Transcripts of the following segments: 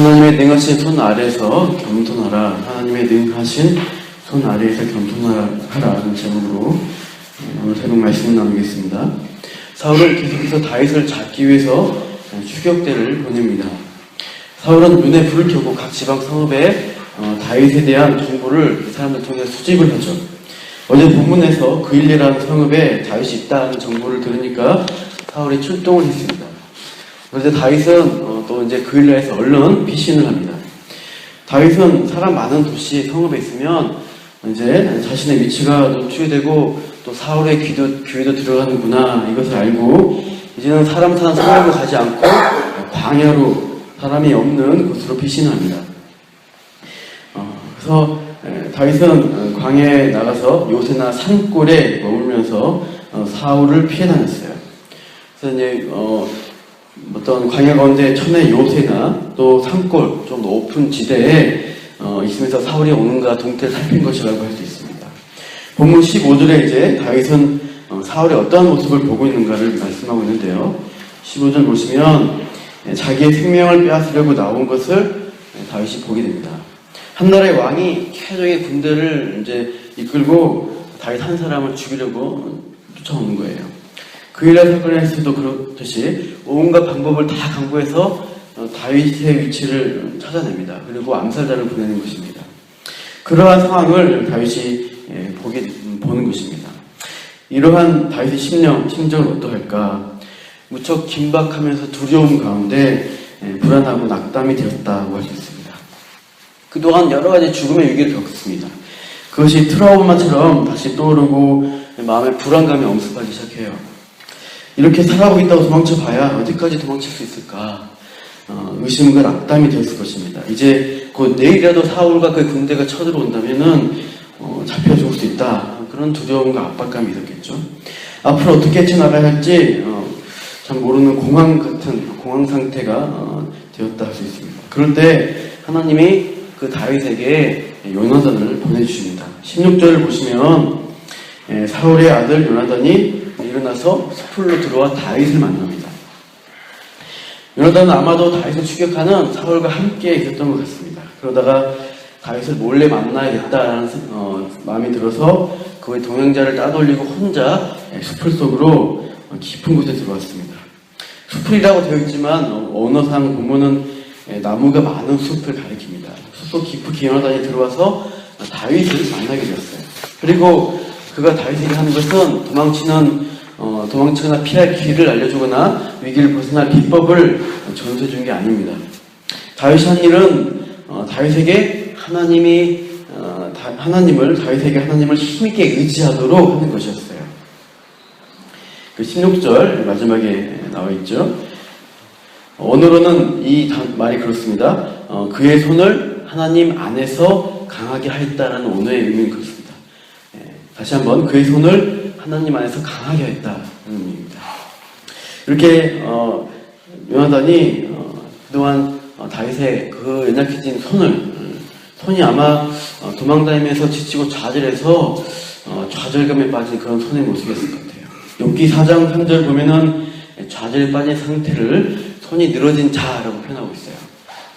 하나님의 능하신 손 아래에서 겸손하라. 하나님의 능하신 손 아래에서 겸손하라는 제목으로 예, 오늘 새벽 말씀 나누겠습니다. 사울은 계속해서 다윗을 잡기 위해서 추격대를 보냅니다. 사울은 눈에 불을 켜고 각 지방 성읍에 어, 다윗에 대한 정보를 그 사람들 통해 수집을 하죠. 어제 본문에서 그일리라는 성읍에 다윗이 있다는 정보를 들으니까 사울이 출동을 했습니다. 그런데 다윗은 어, 또 이제 그일리에서 얼른 피신을 합니다. 다윗은 사람 많은 도시 성읍에 있으면 이제 자신의 위치가 노출되고 또 사울의 귀도, 귀에도 들어가는구나 이것을 알고 이제는 사람 사는 성읍으로 가지 않고 광야로 사람이 없는 곳으로 피신합니다. 어, 그래서 에, 다윗은 어, 광야에 나가서 요새나 산골에 머물면서 어, 사울을 피해 다녔어요. 그래서 이제 어, 어떤 광야 가운데 천의 요새나 또 산골 좀 높은 지대에 어, 있으면서 사울이 오는가 동태를 살핀 것이라고 할 수 있습니다. 본문 15절에 이제 다윗은 어, 사울의 어떠한 모습을 보고 있는가를 말씀하고 있는데요. 15절 보시면 예, 자기의 생명을 빼앗으려고 나온 것을 예, 다윗이 보게 됩니다. 한 나라의 왕이 최적의 군대를 이제 이끌고 다윗 한 사람을 죽이려고 쫓아오는 거예요. 그 일의 사건에서도 그렇듯이 온갖 방법을 다 강구해서 어, 다윗의 위치를 찾아냅니다. 그리고 암살자를 보내는 것입니다. 그러한 상황을 다윗이 예, 보게 음, 보는 것입니다. 이러한 다윗의 심령, 심정은 어떠할까? 무척 긴박하면서 두려움 가운데 예, 불안하고 낙담이 되었다고 있습니다. 그동안 여러 가지 죽음의 위기를 겪었습니다. 그것이 트라우마처럼 다시 떠오르고 마음에 불안감이 엄습하기 시작해요. 이렇게 살아보겠다고 도망쳐봐야 어디까지 도망칠 수 있을까? 어, 의심과 낙담이 되었을 것입니다. 이제 곧 내일이라도 사울과 그 군대가 쳐들어온다면은 어, 잡혀 죽을 수 있다. 그런 두려움과 압박감이 있었겠죠. 앞으로 어떻게 헤쳐나가야 할지 어, 참 모르는 공황 같은 공황 상태가 어, 되었다 할 수 있습니다. 그럴 때 하나님이 그 다윗에게 요나단을 보내주십니다. 16절을 보시면 예, 사울의 아들 요나단이 일어나서 숲으로 들어와 다윗을 만납니다. 요나단은 아마도 다윗을 추격하는 사울과 함께 있었던 것 같습니다. 그러다가 다윗을 몰래 만나야겠다라는 어, 마음이 들어서 그의 동행자를 따돌리고 혼자 예, 숲을 속으로 어, 깊은 곳에 들어왔습니다. 숲이라고 되어 있지만 어, 언어상 보면은 예, 나무가 많은 숲을 가리킵니다. 숲속 깊이 요나단이 들어와서 다윗을 만나게 되었어요. 그리고 그가 다윗에게 하는 것은 도망치는 어, 도망치거나 피할 길을 알려주거나 위기를 벗어날 비법을 전수해 준 게 아닙니다. 다윗이 한 일은 어, 다윗에게 하나님이 어, 다- 하나님을 다윗에게 하나님을 힘있게 의지하도록 하는 것이었어요. 그 16절 마지막에 나와 있죠. 오늘은 이 단- 말이 그렇습니다. 어, 그의 손을 하나님 안에서 강하게 하였다라는 오늘의 의미는 그렇습니다. 예, 다시 한번 그의 손을 하나님 안에서 강하게 했다는 의미입니다. 이렇게 어, 요나단이 어, 그동안 어, 다윗의 그 연약해진 손을 음, 손이 아마 어, 도망다니면서 지치고 좌절해서 어, 좌절감에 빠진 그런 손의 모습이었을 것 같아요. 욥기 4장 3절 보면은 좌절에 빠진 상태를 손이 늘어진 자라고 표현하고 있어요.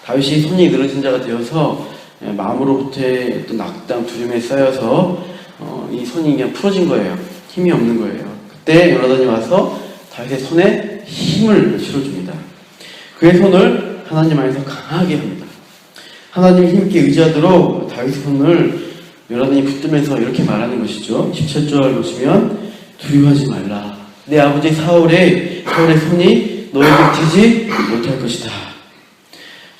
다윗이 손이 늘어진 자가 되어서 예, 마음으로부터의 낙담, 두려움에 쌓여서 어, 이 손이 그냥 풀어진 거예요. 힘이 없는 거예요. 그때 요나단이 와서 다윗의 손에 힘을 실어줍니다. 그의 손을 하나님 안에서 강하게 합니다. 하나님 힘있게 의지하도록 다윗의 손을 요나단이 붙들면서 이렇게 말하는 것이죠. 17절 보시면 두려워하지 말라. 내 아버지 사울의 사울의 손이 너에게 지지 못할 것이다.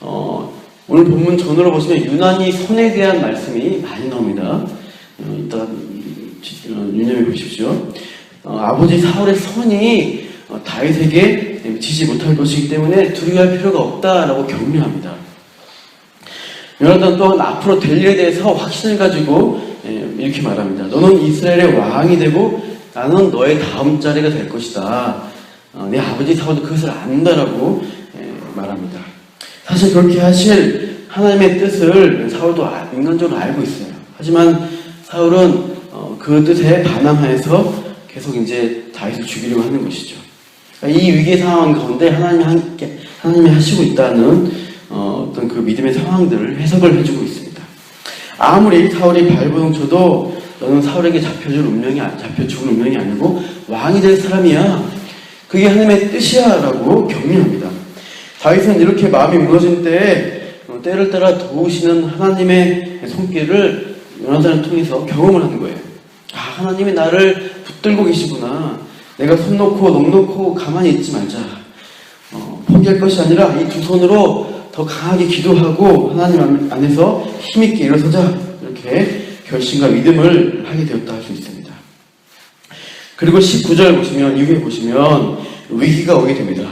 어, 오늘 본문 전으로 보시면 유난히 손에 대한 말씀이 많이 나옵니다. 어, 유념해 보십시오. 어, 아버지 사울의 손이 어, 다윗에게 지지 못할 것이기 때문에 두려워할 필요가 없다라고 격려합니다. 요나단 또한 앞으로 될 일에 대해서 확신을 가지고 예, 이렇게 말합니다. 너는 이스라엘의 왕이 되고 나는 너의 다음 자리가 될 것이다. 어, 내 아버지 사울도 그것을 안다라고 예, 말합니다. 사실 그렇게 하실 하나님의 뜻을 사울도 아- 인간적으로 알고 있어요. 하지만 사울은 어, 그 뜻에 반항하여서 계속 이제 다윗을 죽이려고 하는 것이죠. 그러니까 이 위기 상황 가운데 하나님이 함께 하나님이 하시고 있다는 어, 어떤 그 믿음의 상황들을 해석을 해주고 있습니다. 아무리 사울이 발버둥 쳐도 너는 사울에게 잡혀줄 운명이 아- 잡혀 죽을 운명이 아니고 왕이 될 사람이야. 그게 하나님의 뜻이야라고 격려합니다. 다윗은 이렇게 마음이 무너진 때에 어, 때를 따라 도우시는 하나님의 손길을 요나단을 통해서 경험을 하는 거예요. 아 하나님이 나를 붙들고 계시구나. 내가 손 놓고 넋 놓고 가만히 있지 말자. 어, 포기할 것이 아니라 이 두 손으로 더 강하게 기도하고 하나님 안- 안에서 힘있게 일어서자 이렇게 결심과 믿음을 하게 되었다 할 수 있습니다. 그리고 19절 보시면 이후에 보시면 위기가 오게 됩니다.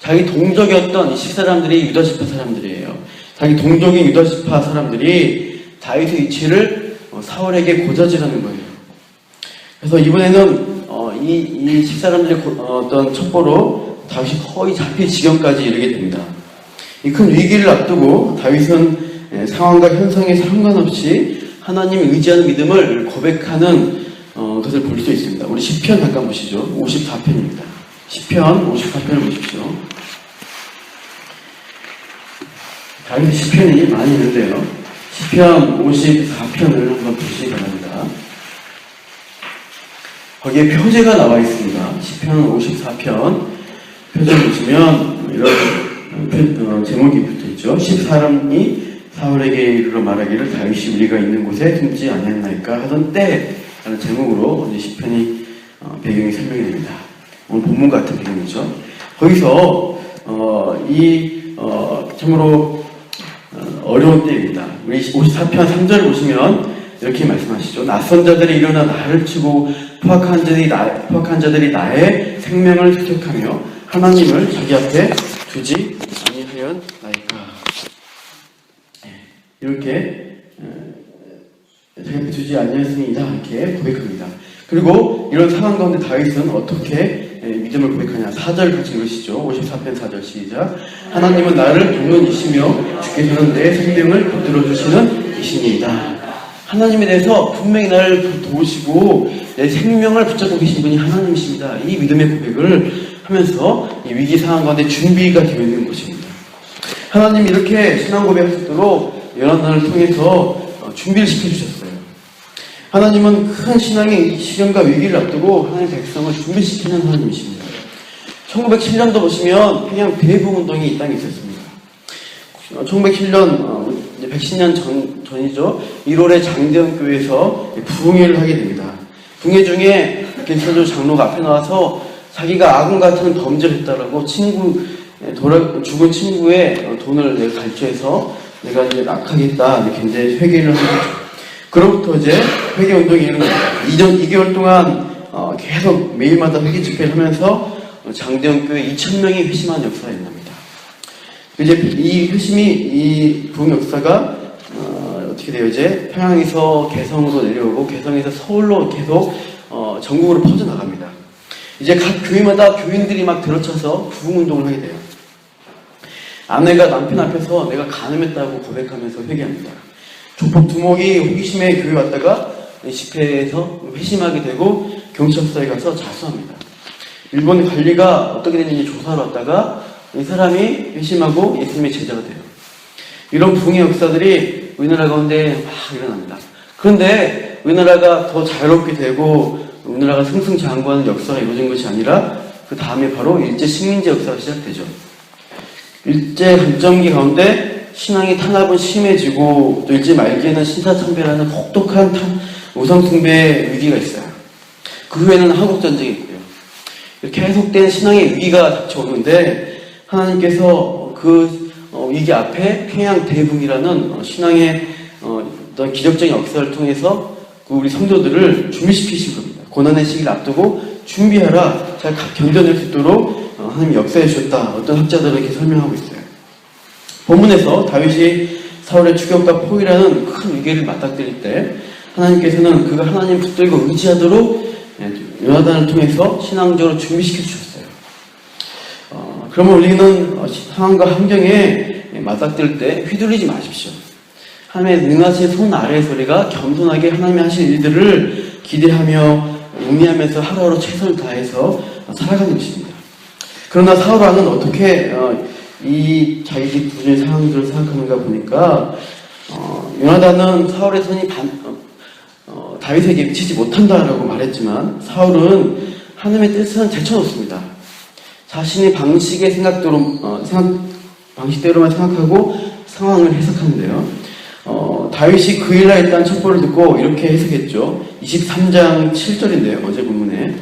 자기 동족이었던 이 십사람들이 유다지파 사람들이에요. 자기 동족인 유다지파 사람들이 다윗의 위치를 어, 사울에게 고자질하는 거예요. 그래서 이번에는 어, 이, 이 십사람들의 고- 어, 어떤 첩보로 다윗이 거의 잡힐 지경까지 이르게 됩니다. 이 큰 위기를 앞두고 다윗은 예, 상황과 현상에 상관없이 하나님을 의지하는 믿음을 고백하는 어, 것을 볼 수 있습니다. 우리 10편 잠깐 보시죠. 54편입니다. 10편 54편을 보십시오. 다윗의 10편이 많이 있는데요. 10편 54편을 한번 보시기 바랍니다. 거기에 표제가 나와 있습니다. 10편 54편 표제 보시면 이런 표- 어, 제목이 붙어 있죠. 10사람이 사울에게 이르러 말하기를 다윗이 우리가 있는 곳에 숨지 아니했나이까 하던 때라는 제목으로 10편이 어, 배경이 설명이 됩니다. 오늘 본문 같은 배경이죠. 거기서 어, 이 어, 참으로 어, 어려운 때입니다. 우리 54편 3절 보시면 이렇게 말씀하시죠. 낯선 자들이 일어나 나를 치고 포악한 자들이, 나, 포악한 자들이 나의 생명을 획득하며 하나님을 자기 앞에 두지 아니하였나이까. 예, 이렇게 에, 자기 앞에 두지 아니하였습니다. 이렇게 고백합니다. 그리고 이런 상황 가운데 다윗은 어떻게 에, 믿음을 고백하냐. 4절 같이 읽으시죠. 54편 4절 시작. 하나님은 나를 돕는 이시며 주께서는 내 생명을 붙들어 주시는 이신이다. 하나님에 대해서 분명히 나를 도우시고 내 생명을 붙잡고 계신 분이 하나님이십니다. 이 믿음의 고백을 하면서 이 위기 상황 가운데 준비가 되어 있는 것입니다. 하나님 이렇게 신앙 있도록 연합단을 통해서 어, 준비를 시켜주셨어요. 하나님은 큰 신앙의 시련과 위기를 앞두고 하나님의 백성을 준비시키는 하나님이십니다. 1907년도 보시면 평양 대부운동이 이 땅에 있었습니다. 1907년 110년 전, 전이죠. 1월에 장대원교회에서 부흥회를 하게 됩니다. 부흥회 중에 김선조 장로가 앞에 나와서 자기가 아군 같은 범죄를 했다라고 친구 예, 돌아, 죽은 친구의 어, 돈을 내가 갈취해서 내가 이제 낙하겠다 이렇게 회개를 하는 거죠. 그로부터 이제 회개 운동이 일어납니다. 2년 2개월 동안 어, 계속 매일마다 회개 집회를 하면서 어, 장대원 교회 2,000명이 회심한 역사가 일어납니다. 이제 이 회심이 이 부흥 역사가 어, 어떻게 돼요? 이제 평양에서 개성으로 내려오고 개성에서 서울로 계속 어, 전국으로 퍼져 나갑니다. 이제 각 교회마다 교인들이 막 들어쳐서 부흥 운동을 하게 돼요. 아내가 남편 앞에서 내가 간음했다고 고백하면서 회개합니다. 조폭 두목이 호기심에 교회 왔다가 이 집회에서 회심하게 되고 경찰서에 가서 자수합니다. 일본 관리가 어떻게 됐는지 조사하러 왔다가 이 사람이 회심하고 예수님의 제자가 돼요. 이런 붕의 역사들이 우리나라 가운데 막 일어납니다. 그런데 우리나라가 더 자유롭게 되고 우리나라가 승승장구하는 역사가 이루어진 것이 아니라 그 다음에 바로 일제 식민지 역사가 시작되죠. 일제 감정기 가운데 신앙이 탄압은 심해지고 또 일제 말기에는 신사참배라는 혹독한 탄- 우상숭배 위기가 있어요. 그 후에는 한국전쟁이 있고요. 계속된 신앙의 위기가 닥쳐오는데 하나님께서 그 어, 위기 앞에 평양 대붕이라는 어, 신앙의 어, 어떤 기적적인 역사를 통해서 그 우리 성도들을 준비시키신 겁니다. 고난의 시기를 앞두고 준비하라 잘 가- 견뎌낼 수 있도록 어, 하나님이 역사해 주셨다. 어떤 학자들은 이렇게 설명하고 있어요. 본문에서 다윗이 사울의 추격과 포위라는 큰 위기를 맞닥뜨릴 때 하나님께서는 그가 하나님 붙들고 의지하도록 예, 요나단을 통해서 신앙적으로 준비시켜 주셨어요. 어, 그러면 우리는 상황과 환경에 예, 맞닥뜨릴 때 휘둘리지 마십시오. 하나님의 능하신 손 아래에서 우리가 겸손하게 하나님이 하신 일들을 기대하며 의미하면서 하루하루 최선을 다해서 어, 살아가는 것입니다. 그러나 사울 왕은 어떻게 어, 이 자기 부준의 상황들을 생각하는가 보니까 어, 요나단은 사울의 손이 반, 어, 어, 다윗에게 치지 못한다라고 말했지만 사울은 하나님의 뜻은 제쳐놓습니다. 자신의 방식의 생각대로 어, 생각 방식대로만 생각하고 상황을 해석하는데요. 어, 다윗이 그 일날 했다는 첩보를 듣고 이렇게 해석했죠. 23장 7절인데요. 어제 본문에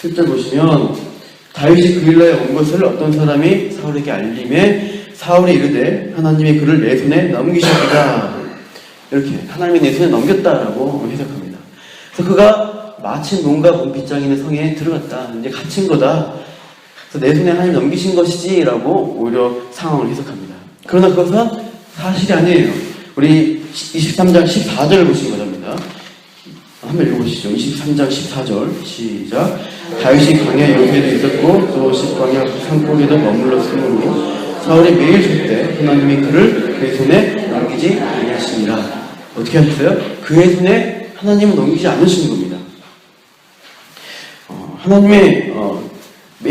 7절 보시면 다윗이 그 일날에 온 것을 어떤 사람이 사울에게 알림해 사울이 이르되 하나님의 그를 내 손에 넘기셨다. 이렇게 하나님이 내 손에 넘겼다라고 해석합니다. 그래서 그가 마침 뭔가 문빗장 있는 성에 들어갔다. 이제 갇힌 거다. 그래서 내 손에 하나님 넘기신 것이지라고 오히려 상황을 해석합니다. 그러나 그것은 사실이 아니에요. 우리 23장 14절을 보시기 바랍니다. 한번 읽어보시죠. 23장 14절 시작. 다윗이 광야 옆에도 있었고 또 십광야 산골에도 머물렀으므로 사울이 매일 줄때 하나님이 그를 그의 손에 넘기지 아니하시니라. 어떻게 하셨어요? 그의 손에 하나님은 넘기지 않으시는 겁니다. 어, 하나님의 어,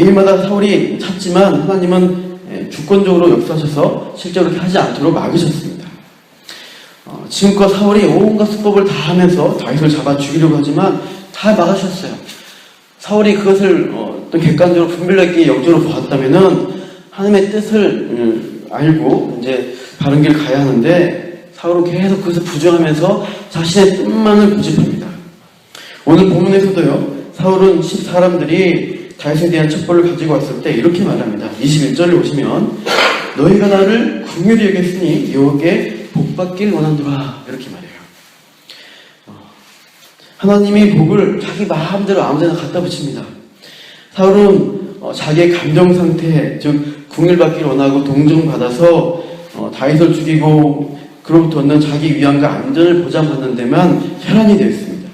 매일마다 사울이 찾지만 하나님은 예, 주권적으로 역사하셔서 실제로 그렇게 하지 않도록 막으셨습니다. 어, 지금껏 사울이 온갖 수법을 다 하면서 다윗을 잡아 죽이려고 하지만 다 막으셨어요. 사울이 그것을 어, 떤 객관적으로 분별력 있게 영적으로 보았다면은 하나님의 뜻을 음, 알고 이제 바른 길 가야 하는데 사울은 계속 그것을 부정하면서 자신의 뜻만을 고집합니다. 오늘 본문에서도요. 사울은 십 사람들이 다윗에 대한 첩보를 가지고 왔을 때 이렇게 말합니다. 21절을 보시면 너희가 나를 궁휼히 여겼으니 여호와께 복받길 원한도라 이렇게 말해요. 어, 하나님이 복을 자기 마음대로 아무데나 갖다 붙입니다. 사울은 어, 자기의 감정 상태, 즉 궁일받기를 원하고 동정 받아서 어, 다윗을 죽이고 그로부터 얻는 자기 위안과 안전을 보장받는 데만 혈안이 되어 있습니다.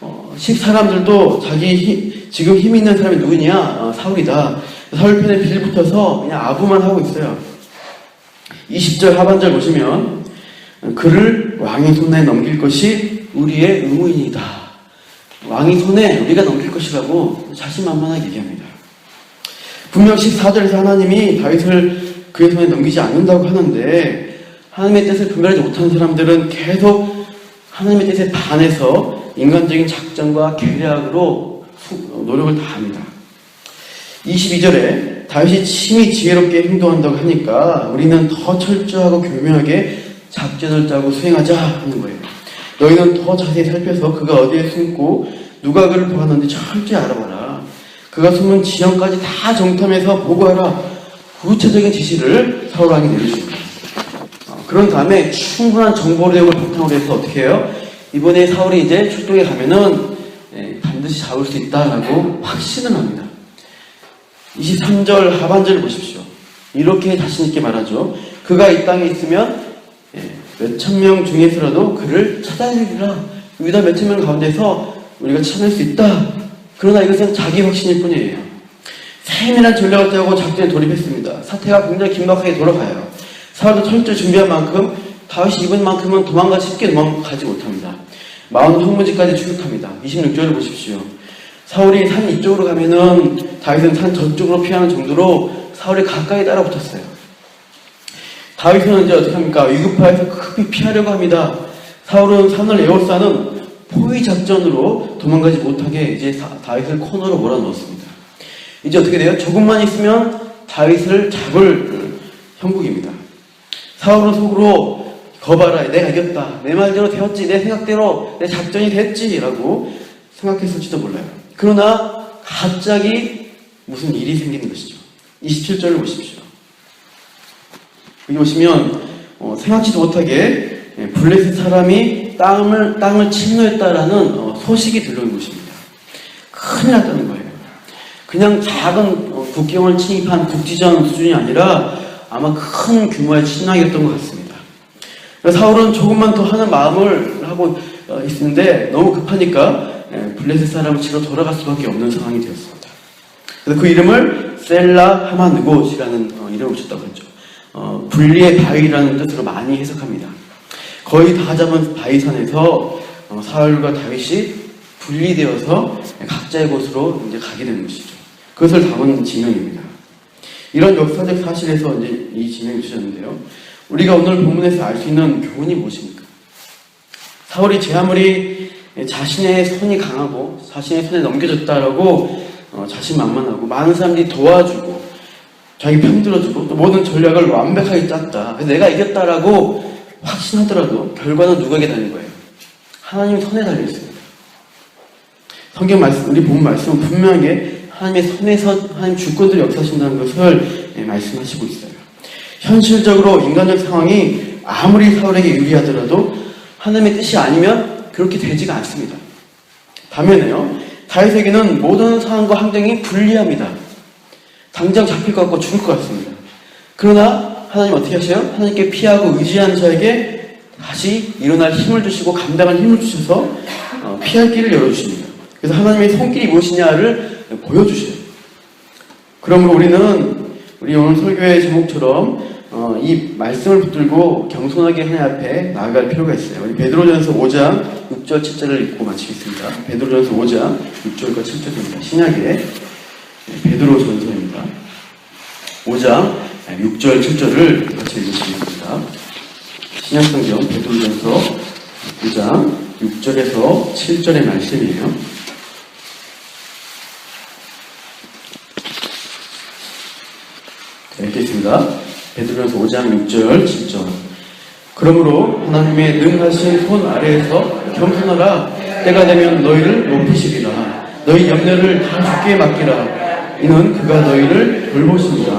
어, 십 사람들도 자기 힘, 지금 힘 있는 사람이 누구냐? 어, 사울이다. 사울 편에 빌붙어서 그냥 아부만 하고 있어요. 20절 하반절 보시면 그를 왕의 손에 넘길 것이 우리의 의무이니다. 왕의 손에 우리가 넘길 것이라고 자신만만하게 얘기합니다. 분명 14절에서 하나님이 다윗을 그의 손에 넘기지 않는다고 하는데 하나님의 뜻을 분별하지 못하는 사람들은 계속 하나님의 뜻에 반해서 인간적인 작전과 계략으로 노력을 다합니다. 22절에 다윗이 심히 지혜롭게 행동한다고 하니까 우리는 더 철저하고 교묘하게 작전을 짜고 수행하자 하는 거예요. 너희는 더 자세히 살펴서 그가 어디에 숨고 누가 그를 보았는지 철저히 알아봐라. 그가 숨은 지형까지 다 정탐해서 보고하라. 구체적인 지시를 사울왕이 내려줍니다. 어, 그런 다음에 충분한 정보 내용을 바탕으로 해서 어떻게 해요? 이번에 사울이 이제 출동에 가면은 예, 반드시 잡을 수 있다라고 확신을 합니다. 23절 하반절을 보십시오. 이렇게 자신있게 말하죠. 그가 이 땅에 있으면 예, 몇천 명 중에서라도 그를 찾아내리라. 여기다 몇천 명 가운데서 우리가 찾을 수 있다. 그러나 이것은 자기 확신일 뿐이에요. 세밀한 전략을 짜고 작전에 돌입했습니다. 사태가 굉장히 긴박하게 돌아가요. 사울도 철저히 준비한 만큼 다윗이 입은 만큼은 도망가 쉽게 도망가지 못합니다. 마흔 황무지까지 추격합니다. 26절을 보십시오. 사울이 산 이쪽으로 가면은 다윗은 산 저쪽으로 피하는 정도로 사울이 가까이 따라붙었어요. 다윗은 이제 어떻게 합니까? 위급하여서 급히 피하려고 합니다. 사울은 산을 에워싸는 포위 작전으로 도망가지 못하게 이제 다윗을 코너로 몰아넣었습니다. 이제 어떻게 돼요? 조금만 있으면 다윗을 잡을 형국입니다. 사울은 속으로 거봐라, 내가 이겼다. 내 말대로 되었지. 내 생각대로 내 작전이 됐지라고 생각했을지도 몰라요. 그러나 갑자기 무슨 일이 생기는 것이죠. 27절을 보십시오. 여기 보시면 어, 생각지도 못하게 예, 블레셋 사람이 땅을 땅을 침노했다라는 어, 소식이 들려온 것입니다. 큰일 났다는 거예요. 그냥 작은 어, 국경을 침입한 국지전 수준이 아니라 아마 큰 규모의 침략이었던 것 같습니다. 사울은 조금만 더 하는 마음을 하고 어, 있는데 너무 급하니까 예, 블레셋 사람을 치러 돌아갈 수밖에 없는 상황이 되었습니다. 그래서 그 이름을 셀라 하마느곳이라는 어, 이름을 붙였다고 했죠. 어, 분리의 바위라는 뜻으로 많이 해석합니다. 거의 다 잡은 바위산에서 어, 사울과 다윗이 분리되어서 각자의 곳으로 이제 가게 되는 것이죠. 그것을 담은 지명입니다. 이런 역사적 사실에서 이제 이 진행해 주셨는데요. 우리가 오늘 본문에서 알 수 있는 교훈이 무엇입니까? 사울이 제 아무리 자신의 손이 강하고 자신의 손에 넘겨졌다라고 어, 자신만만하고 많은 사람들이 도와주고 자기 편 들어주고 또 모든 전략을 완벽하게 짰다. 내가 이겼다라고 확신하더라도 결과는 누구에게 달린 거예요? 하나님 손에 달려 있습니다. 성경 말씀, 우리 본 말씀은 분명하게 하나님의 손에서 하나님 주권들이 역사하신다는 것을 예, 말씀하시고 있어요. 현실적으로 인간적 상황이 아무리 사울에게 유리하더라도 하나님의 뜻이 아니면 그렇게 되지가 않습니다. 반면에요, 다윗에게는 모든 상황과 환경이 불리합니다. 당장 잡힐 것 같고 죽을 것 같습니다. 그러나 하나님 어떻게 하셔요? 하나님께 피하고 의지하는 자에게 다시 일어날 힘을 주시고 감당할 힘을 주셔서 어, 피할 길을 열어주십니다. 그래서 하나님의 손길이 무엇이냐를 보여주셔요. 그러므로 우리는 우리 오늘 설교의 제목처럼 어, 이 말씀을 붙들고 겸손하게 하나님 앞에 나아갈 필요가 있어요. 우리 베드로전서 5장 6절 7절을 읽고 마치겠습니다. 베드로전서 5장 6절과 7절입니다. 신약의 네, 베드로전서입니다. 5장 6절 7절을 같이 읽으시겠습니다. 신약성경 베드로전서 5장 6절에서 7절의 말씀이에요. 자, 읽겠습니다. 베드로전서 5장 6절 7절. 그러므로 하나님의 능하신 손 아래에서 겸손하라. 때가 되면 너희를 높이시리라. 너희 염려를 다 주께 맡기라. 이는 그가 너희를 돌보십니다.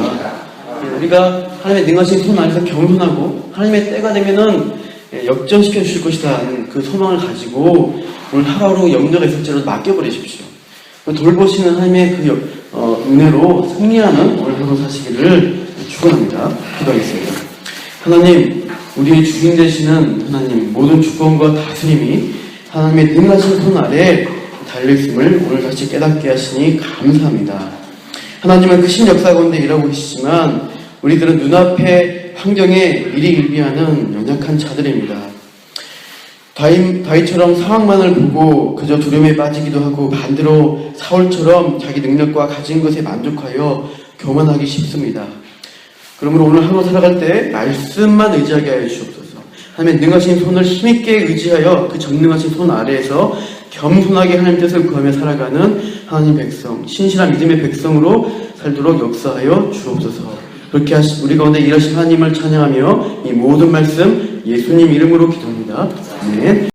우리가 하나님의 능하신 손 아래서 겸손하고 하나님의 때가 되면은 역전시켜 주실 것이다 하는 그 소망을 가지고 오늘 하루하루 염려가 있을 지라도 맡겨버리십시오. 돌보시는 하나님의 그 여- 어, 은혜로 승리하는 오늘 하루 사시기를 축원합니다. 기도하겠습니다. 하나님, 우리의 주인 되시는 하나님 모든 주권과 다스림이 하나님의 능하신 손 아래 달려있음을 오늘 다시 깨닫게 하시니 감사합니다. 하나님은 그 신역사 가운데 일하고 계시지만 우리들은 눈앞의 환경에 일희일비하는 연약한 자들입니다. 다윗, 다윗처럼 상황만을 보고 그저 두려움에 빠지기도 하고 반대로 사울처럼 자기 능력과 가진 것에 만족하여 교만하기 쉽습니다. 그러므로 오늘 하루 살아갈 때 말씀만 의지하게 하여 주옵소서. 하나님 능하신 손을 힘있게 의지하여 그 전능하신 손 아래에서 겸손하게 하나님 뜻을 구하며 살아가는 하나님 백성, 신실한 믿음의 백성으로 살도록 역사하여 주옵소서. 그렇게 하시, 우리 가운데 일하신 하나님을 찬양하며 이 모든 말씀 예수님 이름으로 기도합니다. 아멘.